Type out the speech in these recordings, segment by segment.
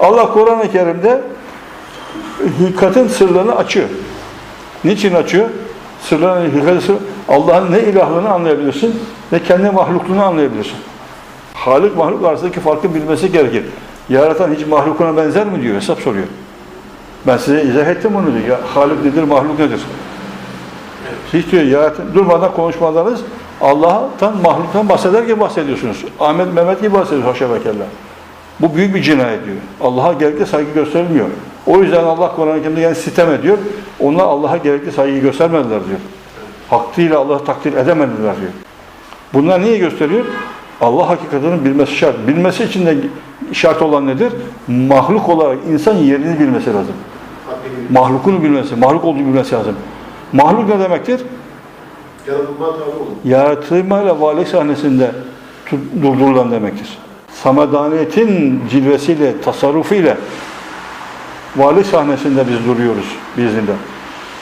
Allah Kur'an-ı Kerim'de hilkatin sırlarını açıyor. Niçin açıyor? Sırların hilkatin sırrı, Allah'ın ne ilahlığını anlayabilirsin ne kendi mahlukluğunu anlayabilirsin. Halik mahluk arasındaki farkı bilmesi gerekir. Yaratan hiç mahlukuna benzer mi diyor, hesap soruyor. Ben size izah ettim onu diyor. Ya, nedir, mahluk nedir? Hiç diyor yaratan, durmadan konuşmalarınız Allah'tan, mahluktan bahseder gibi bahsediyorsunuz. Ahmet, Mehmet gibi bahsediyorsunuz haşa ve kella. Bu büyük bir cinayet diyor. Allah'a gerekli saygı gösterilmiyor. O yüzden Allah Kur'an-ı Kerim'de yani sitem ediyor. Onlar Allah'a gerekli saygı göstermediler diyor. Hakkıyla Allah'ı takdir edemediler diyor. Bunlar niye gösteriyor? Allah hakikatini bilmesi şart. Bilmesi için de şart olan nedir? Mahluk olarak insan yerini bilmesi lazım. Mahlukunu bilmesi, mahluk olduğunu bilmesi lazım. Mahluk ne demektir? Yaratılma. Yaratılmayla varlık sahnesinde durdurulan demektir. Samadaniyetin cilvesiyle, tasarrufuyla varlık sahnesinde biz duruyoruz biiznillah.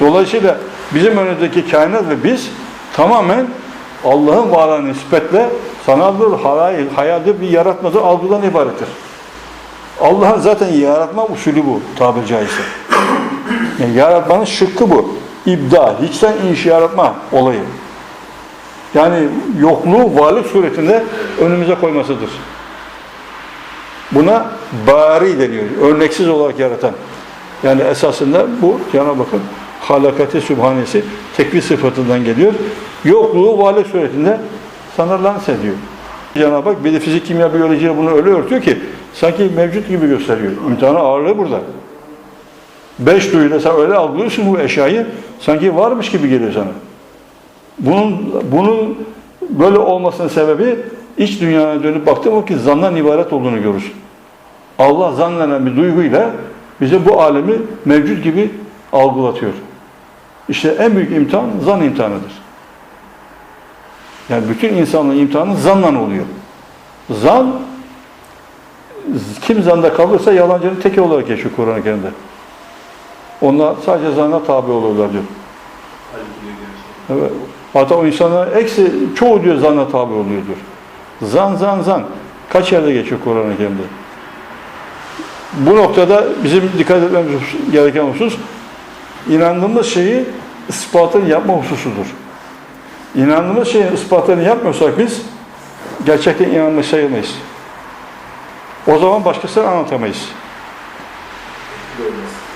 Dolayısıyla bizim önümüzdeki kainat ve biz tamamen Allah'ın varlığına nispetle sanaldır, hayal, hayaldir, bir yaratmadır, algıdan ibarettir. Allah'ın zaten yaratma usulü bu tabiri caizse. Yani yaratmanın şıkkı bu. İbda, hiçten inşa yaratma olayı. Yani yokluğu varlık suretinde önümüze koymasıdır. Buna bari deniyor. Örneksiz olarak yaratan. Yani esasında bu Cenab-ı Hakk'ın halakati sübhanesi tekvir sıfatından geliyor. Yokluğu varlık suretinde sınırlansa ediyor. Cenab-ı Hak bir de fizik, kimya, biyolojiyle bunu öyle örtüyor ki sanki mevcut gibi gösteriyor. İmtihanın ağırlığı burada. Beş duyuyla sen öyle algılıyorsun bu eşyayı sanki varmış gibi geliyor sana. Bunun, bunun böyle olmasının sebebi iç dünyaya dönüp baktığım vakit zandan ibaret olduğunu görürüz. Allah zanneden bir duyguyla bize bu alemi mevcut gibi algılatıyor. İşte en büyük imtihan zan imtihanıdır. Yani bütün insanlığın imtihanı zanla oluyor. Zan kim zanda kalırsa yalancının teki olarak geçiyor Kur'an-ı Kerim'de. Onlar sadece zanna tabi olurlar diyor. Evet. Hatta o insanlar eksi çoğu diyor zanna tabi oluyor diyor. Zan zan zan. Kaç yerde geçiyor Kur'an-ı Kerim'de? Bu noktada bizim dikkat etmemiz gereken husus inandığımız şeyi ispatını yapma hususudur. İnandığımız şeyin ispatını yapmıyorsak biz gerçekten inanmış sayılmayız. O zaman başkasına anlatamayız.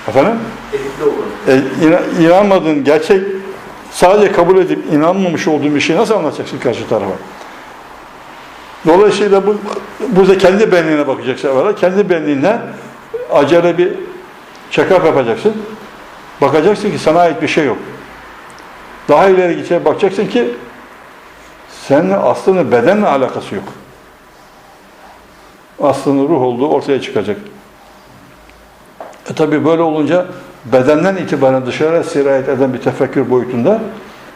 Efendim? E, ina- inanmadığın, gerçek sadece kabul edip inanmamış olduğun bir şeyi nasıl anlatacaksın karşı tarafa? Dolayısıyla bu burada kendi benliğine bakacaksın evvela. Kendi benliğine acele bir check-up yapacaksın. Bakacaksın ki sana ait bir şey yok. Daha ileri gidecek bakacaksın ki senin aslında bedenle alakası yok. Aslında ruh olduğu ortaya çıkacak. E tabi böyle olunca bedenden itibaren dışarı sirayet eden bir tefekkür boyutunda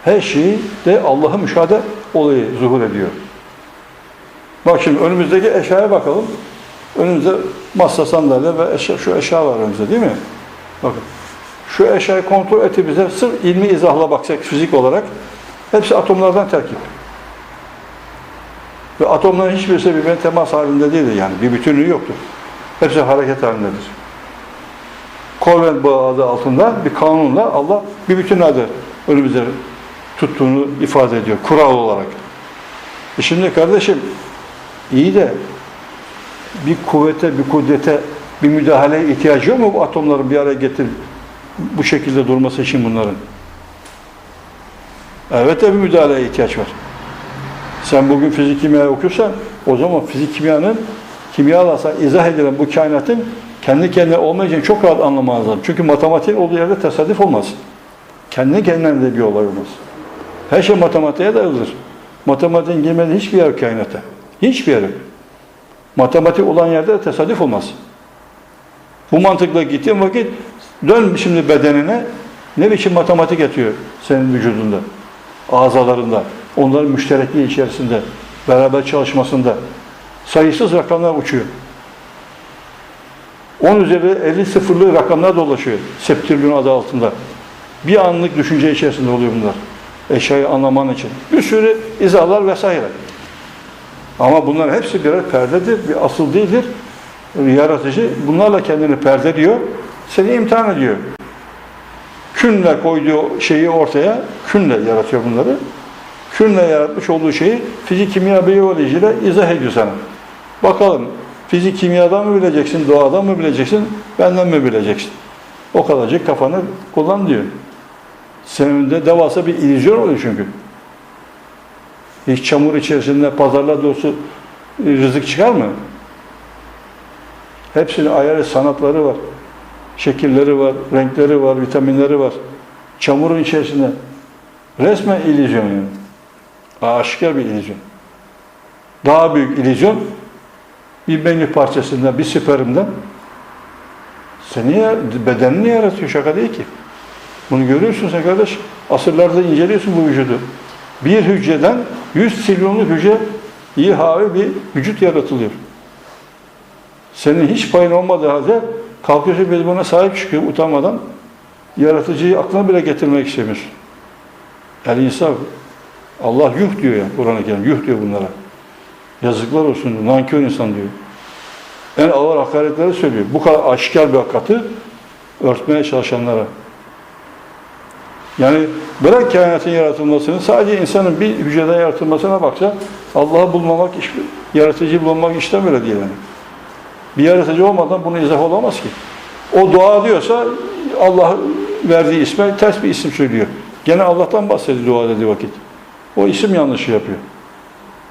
her şeyi de Allah'ı müşahede olayı zuhur ediyor. Bak şimdi önümüzdeki eşyaya bakalım. Önümüzde masa sandalye ve eşya, şu eşya var önümüzde değil mi? Bakın. Şu eşyayı kontrol etti bize sırf ilmi izahla baksak fizik olarak hepsi atomlardan terkip. Ve atomların hiçbirisi birbirine temas halinde değildir yani. Bir bütünlüğü yoktur. Hepsi hareket halindedir. Covenant bağı adı altında bir kanunla Allah bir bütün adı önümüze tuttuğunu ifade ediyor. Kural olarak. E şimdi kardeşim iyi de bir kuvvete, bir kudrete, bir müdahaleye ihtiyacı yok mu bu atomların bir araya getirip bu şekilde durması için bunların? Evet de bir müdahaleye ihtiyaç var. Sen bugün fizik kimya okuyorsan o zaman fizik kimyanın kimyayla izah edilen bu kainatın kendi kendine olmayacağını çok rahat anlaman lazım. Çünkü matematiğin olduğu yerde tesadüf olmaz. Kendi kendine de bir olay olmaz. Her şey matematiğe dayalıdır. Matematiğin girmediği hiçbir yer yok kainatta. Hiçbir yer. Matematik olan yerde de tesadüf olmaz. Bu mantıkla gittiğin vakit dön şimdi bedenine ne biçim matematik yatıyor senin vücudunda, azalarında, onların müşterekliği içerisinde, beraber çalışmasında sayısız rakamlar uçuyor. 10 üzeri 50 sıfırlı rakamlar dolaşıyor septrilyon adı altında. Bir anlık düşünce içerisinde oluyor bunlar. Eşyayı anlaman için. Bir sürü izahlar vesaire. Ama bunlar hepsi birer perdedir, bir asıl değildir. yaratıcı bunlarla kendini perdeliyor, seni imtihan ediyor. Künle koyduğu şeyi ortaya, künle yaratıyor bunları. Künle yaratmış olduğu şeyi fizik, kimya, biyoloji ile izah ediyor sana. Bakalım fizik, kimyadan mı bileceksin, doğadan mı bileceksin, benden mi bileceksin? O kadarcık kafanı kullan diyor. Senin de devasa bir illüzyon oluyor çünkü. Hiç çamur içerisinde pazarlar dolusu rızık çıkar mı? Hepsinin ayarı, sanatları var. Şekilleri var, renkleri var, vitaminleri var. Çamurun içerisinde. Resmen illüzyon yani. Aşikar bir illüzyon. Daha büyük illüzyon bir menü parçasından, bir spermden seni bedenini yaratıyor. Şaka değil ki. Bunu görüyorsun sen kardeş. Asırlarda inceliyorsun bu vücudu. Bir hücreden 100 trilyonluk hücre İHA'yı bir vücut yaratılıyor. Senin hiç payın olmadığı halde kalkıyorsun biz buna sahip çıkıyor utanmadan. Yaratıcıyı aklına bile getirmek istemiyorsun. El insaf. Allah yuh diyor ya Kur'an-ı Kerim. Yuh diyor bunlara. Yazıklar olsun diyor. Nankör insan diyor. En ağır hakaretleri söylüyor. Bu kadar aşikar bir hakikati örtmeye çalışanlara. Yani bırak kainatın yaratılmasını, sadece insanın bir hücreden yaratılmasına baksa Allah'ı bulmamak, iş, yaratıcıyı bulmamak işten böyle değil yani. Bir yaratıcı olmadan bunu izah olamaz ki. O dua diyorsa Allah verdiği isme ters bir isim söylüyor. Gene Allah'tan bahsediyor dua dediği vakit. O isim yanlışı yapıyor.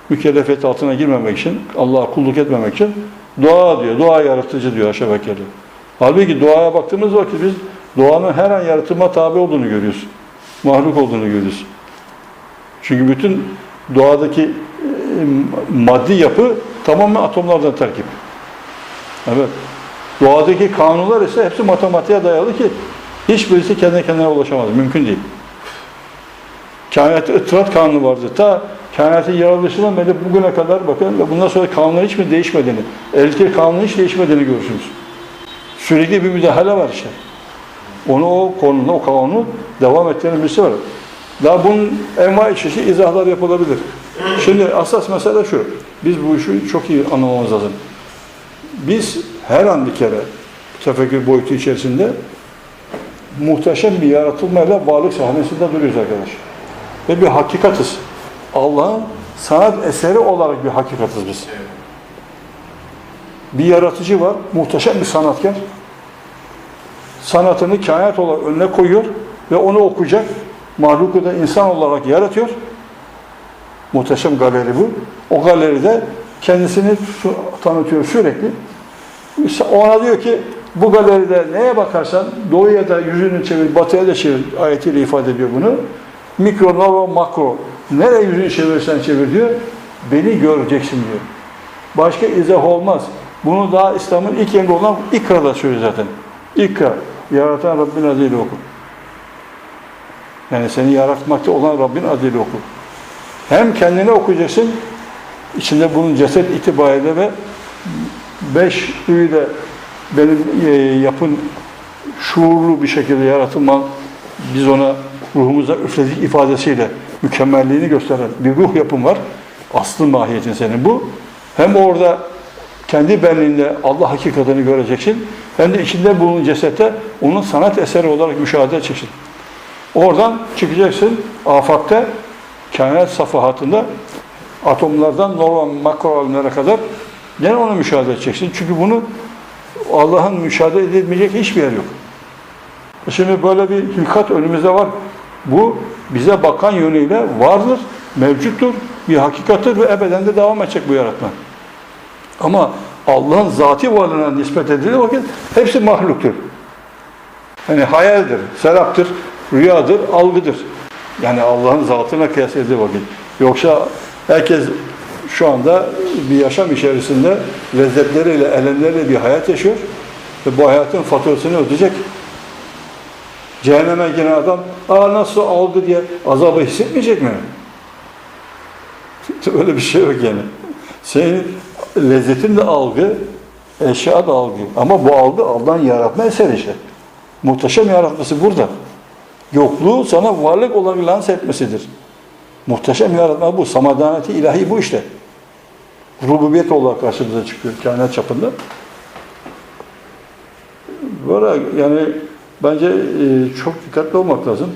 Mükellefiyet altına girmemek için, Allah'a kulluk etmemek için dua diyor. Dua yaratıcı diyor aşağı yukarı. Halbuki duaya baktığımız vakit biz doğanın her an yaratılma tabi olduğunu görüyoruz. Mahluk olduğunu görüyoruz. Çünkü bütün doğadaki e, maddi yapı tamamen atomlardan terkip. Evet. Doğadaki kanunlar ise hepsi matematiğe dayalı ki hiçbirisi kendi kendine ulaşamaz. Mümkün değil. Kainatta ıtırat kanunu vardı. Ta kainatın yaratılışından beri bugüne kadar bakın ve bundan sonra kanunlar hiç mi değişmediğini, elektrik kanunu hiç değişmediğini görürsünüz. Sürekli bir müdahale var işte. Onu o konunu, o kanunu devam ettiren birisi var. Daha bunun envai çeşit izahlar yapılabilir. Şimdi asas mesele şu. Biz bu işi çok iyi anlamamız lazım. Biz her an bir kere tefekkür boyutu içerisinde muhteşem bir yaratılmayla varlık sahnesinde duruyoruz arkadaş. Ve bir hakikatiz. Allah'ın sanat eseri olarak bir hakikatiz biz. Bir yaratıcı var, muhteşem bir sanatkar. Sanatını kainat olarak önüne koyuyor ve onu okuyacak. Mahluku da insan olarak yaratıyor. Muhteşem galeri bu. O galeride kendisini tanıtıyor sürekli. İşte ona diyor ki bu galeride neye bakarsan doğuya da yüzünü çevir, batıya da çevir ayetiyle ifade ediyor bunu. Mikro, nova, makro. Nereye yüzünü çevirsen çevir diyor. Beni göreceksin diyor. Başka izah olmaz. Bunu daha İslam'ın ilk emri olan İkra'da söylüyor zaten. İkra. Yaratan Rabbin adıyla oku. Yani seni yaratmakta olan Rabbin adıyla oku. Hem kendine okuyacaksın, içinde bunun ceset itibariyle ve beş duyuyla benim e, yapın şuurlu bir şekilde yaratılman biz ona ruhumuza üfledik ifadesiyle mükemmelliğini gösteren bir ruh yapım var. Aslı mahiyetin senin bu. Hem orada kendi benliğinde Allah hakikatini göreceksin. Hem de içinde bulunan cesette onun sanat eseri olarak müşahede edeceksin. Oradan çıkacaksın afakta kainat safahatında atomlardan normal makro alemlere kadar gene onu müşahede edeceksin. Çünkü bunu Allah'ın müşahede edilmeyecek hiçbir yer yok. Şimdi böyle bir hilkat önümüzde var. Bu bize bakan yönüyle vardır, mevcuttur, bir hakikattir ve ebeden de devam edecek bu yaratma. Ama Allah'ın zati varlığına nispet edildiği vakit hepsi mahluktur. Yani hayaldir, seraptır, rüyadır, algıdır. Yani Allah'ın zatına kıyas edildiği vakit. Yoksa herkes şu anda bir yaşam içerisinde lezzetleriyle, elemleriyle bir hayat yaşıyor ve bu hayatın faturasını ödeyecek. Cehenneme giren adam, aa nasıl algı diye azabı hissetmeyecek mi? Öyle bir şey yok yani. Senin lezzetin de algı, eşya da algı. Ama bu algı Allah'ın yaratma eseri işte. Muhteşem yaratması burada. Yokluğu sana varlık olarak lanse etmesidir. Muhteşem yaratma bu. Samadaneti ilahi bu işte. Rububiyet olarak karşımıza çıkıyor kainat çapında. Valla yani bence e, çok dikkatli olmak lazım.